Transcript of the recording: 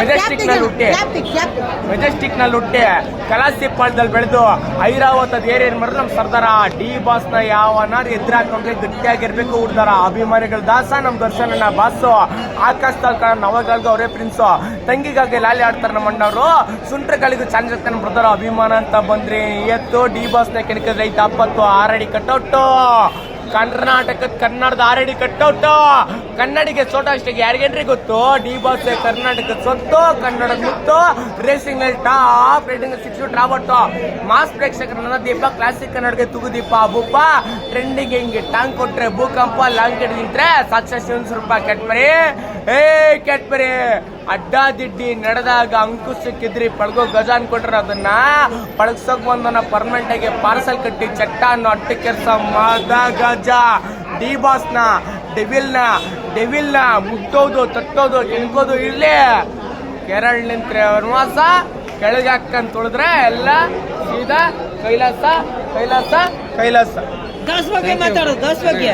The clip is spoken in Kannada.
ಮೆಜೆಸ್ಟಿಕ್ನಲ್ಲಿ ಹುಟ್ಟೆ. ಮೆಜೆಸ್ಟಿಕ್ನಲ್ಲಿ ಹುಟ್ಟಿ. ಕಲಾಸಿಪಾಳ್ದಲ್ಲಿ ಬೆಳೆದು ಐರಾವತದ ಏರಿಯನ್ ಮಾಡಿದ್ರೆ? ನಮ್ ಸರ್ದಾರ ಡಿ ಬಾಸ್ನ ಯಾವನಾರು ಎದುರಾಕೊಂಡ್ರೆ ಗಟ್ಟಿಯಾಗಿರ್ಬೇಕು ಹುಡ್ದಾರ. ಅಭಿಮಾನಿಗಳ ದಾಸ ನಮ್ ದರ್ಶನನ ಬಾಸು. ಆಕಾಶ್ ತಾಲ್ಕ ನವಗಾಲ್ಗ ಅವರೇ ಪ್ರಿನ್ಸ್ ತಂಗಿಗಾಗಿ ಲಾಲಿ ಆಡ್ತಾರೆ ನಮ್ಮ ಅಣ್ಣವ್ರು. ಸುಂಟ್ರಗಳಿಗೂ ಚಾಲೆಂಜ್ ನಮ್ಮ ಬ್ರದರ್ ಅಭಿಮಾನ ಅಂತ ಬಂದ್ರಿ. ಎತ್ತು ಡಿ ಬಾಸ್ನ ಕೆಣಕಿದ್ರೆ ಐತೆ ಅಪ್ಪತ್ತು ಆರಡಿ ಕಟ್ಟೌಟು ಕರ್ನಾಟಕದ ಕನ್ನಡದ ಆರಡಿ ಕಟ್ಟೌಟು. ಕನ್ನಡಿಗೆ ಸೋಟ ಅಷ್ಟೇ ಯಾರಿಗೇನ್ರಿ ಗೊತ್ತು? ಡಿ ಬಾಸ್ ಕರ್ನಾಟಕದ ಸೊತ್ತು ಕನ್ನಡ ಮುತ್ತು. Racing top rating six Robert mass ಪ್ರೇಕ್ಷಕರನ್ನ ದೀಪ ಕ್ಲಾಸಿಕ್ ಕನ್ನಡಗೆ ತುಗುದೀಪ ಬುಪ್ಪ ಟ್ರೆಂಡಿಂಗ್ ಹಿಂಗೆ? ಟಾಂಗ್ ಕೊಟ್ರೆ ಭೂಕಂಪ, ಲಾಂಗ್ ಕೆಟ್ಟ ನಿಂತ್ರೆ ಸಾಕ್ಷಿ ಸ್ವಲ್ಪ ಕೆಟ್ಬರಿ ಏ ಕೆಟ್ಬರಿ ಅಡ್ಡಾದಿಡ್ಡಿ ನಡೆದಾಗ ಅಂಕುಶಕ್ಕಿದ್ರಿ ಪಳಗೋ ಗಜ ಅನ್ಕೊಟ್ರೆ ಅದನ್ನ. ಪಳಗ್ಸಕ್ ಬಂದನ ಪರ್ಮನೆಂಟ್ ಆಗಿ ಪಾರ್ಸಲ್ ಕಟ್ಟಿ ಚಟ್ಟ ಅನ್ನೋ ಅಟ್ಟ ಕೆಲಸ ಮಾದ ಗಜ ಡಿ ಬಾಸ್ನ ಡೆವಿಲ್ನ ಡೆವಿಲ್ನ ಮುಟ್ಟೋದು ತಟ್ಟೋದು ತಿನ್ಕೋದು ಇಲ್ಲೇ ಕೆರಳ್ ನಿಂತ್ರೆ ವನವಾಸ ಕೆಳಗೆ ಹಾಕಂತ ತುಳಿದ್ರೆ ಎಲ್ಲ ಸೀದಾ ಕೈಲಾಸ ಕೈಲಾಸ ಕೈಲಾಸ. ಬಗ್ಗೆ ಮಾತಾಡು ದಸ್ ಬಗ್ಗೆ.